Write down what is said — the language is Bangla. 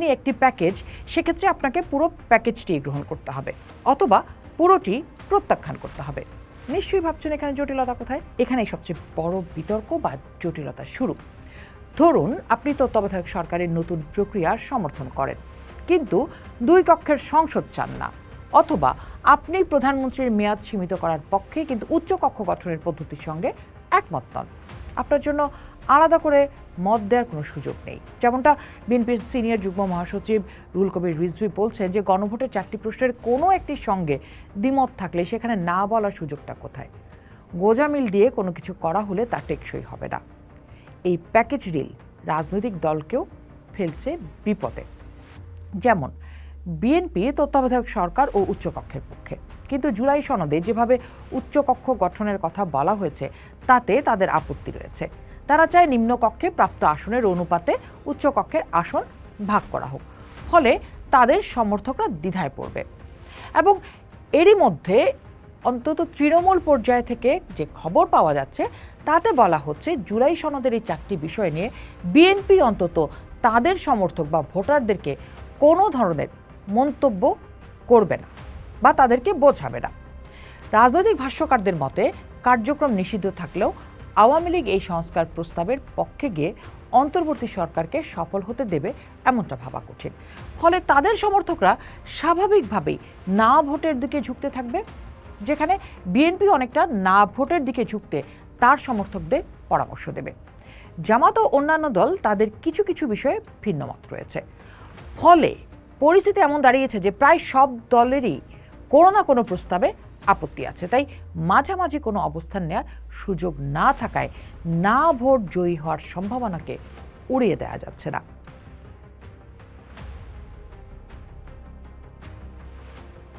নিয়ে একটি প্যাকেজ সেক্ষেত্রে আপনাকে পুরো প্যাকেজটি গ্রহণ করতে হবে, অথবা পুরোটি প্রত্যাখ্যান করতে হবে। নিশ্চয়ই ভাবছেন এখানে জটিলতা কোথায়? এখানেই সবচেয়ে বড় বিতর্ক বা জটিলতা শুরু। ধরুন, আপনি তত্ত্বাবধায়ক সরকারের নতুন প্রক্রিয়ার সমর্থন করেন, কিন্তু দুই কক্ষের সংসদ চান না, অথবা আপনি প্রধানমন্ত্রীর মেয়াদ সীমিত করার পক্ষে কিন্তু উচ্চ কক্ষ গঠনের পদ্ধতির সঙ্গে একমত নন। আপনার জন্য আলাদা করে মত দেওয়ার কোনো সুযোগ নেই। যেমনটা বিএনপির সিনিয়র যুগ্ম মহাসচিব রুল কবির রিজভি বলছেন যে, গণভোটের চারটি প্রশ্নের কোনো একটির সঙ্গে দ্বিমত থাকলে সেখানে না বলার সুযোগটা কোথায়? গোজামিল দিয়ে কোনো কিছু করা হলে তা টেকসই হবে না। এই প্যাকেজ ডিল রাজনৈতিক দলকেও ফেলছে বিপদে। যেমন বিএনপি, তত্ত্বাবধায়ক সরকার ও উচ্চকক্ষের পক্ষে। কিন্তু জুলাই সনদে যেভাবে উচ্চকক্ষ গঠনের কথা বলা হয়েছে, তাতে তাদের আপত্তি রয়েছে। তারা চায় নিম্নকক্ষে প্রাপ্ত আসনের অনুপাতে উচ্চকক্ষের আসন ভাগ করা হোক। ফলে তাদের সমর্থকরা দ্বিধায় পড়বে। এবং এরই মধ্যে অন্তত তৃণমূল পর্যায় থেকে যে খবর পাওয়া যাচ্ছে, তাতে বলা হচ্ছে জুলাই সনদের এই চারটি বিষয় নিয়ে বিএনপি অন্তত তাদের সমর্থক বা ভোটারদেরকে কোনো ধরনের মন্তব্য করবে না বা তাদেরকে বোঝাবে না। রাজনৈতিক ভাষ্যকারদের মতে, কার্যক্রম নিষিদ্ধ থাকলেও আওয়ামী লীগ এই সংস্কার প্রস্তাবের পক্ষে গিয়ে অন্তর্বর্তী সরকারকে সফল হতে দেবে এমনটা ভাবা কঠিন। ফলে তাদের সমর্থকরা স্বাভাবিকভাবেই না ভোটের দিকে ঝুঁকতে থাকবে, যেখানে বিএনপি অনেকটা না ভোটের দিকে ঝুঁকতে তার সমর্থকদের পরামর্শ দেবে। জামাত ও অন্যান্য দল তাদের কিছু কিছু বিষয়ে ভিন্ন মত রয়েছে। ফলে পরিস্থিতি এমন দাঁড়িয়েছে যে প্রায় সব দলেরই কোনো না কোনো প্রস্তাবে আপত্তি আছে। তাই মাঝামাঝি কোনো অবস্থান নেওয়ার সুযোগ না থাকায় না ভোট জয়ী হওয়ার সম্ভাবনাকে উড়িয়ে দেওয়া যাচ্ছে না।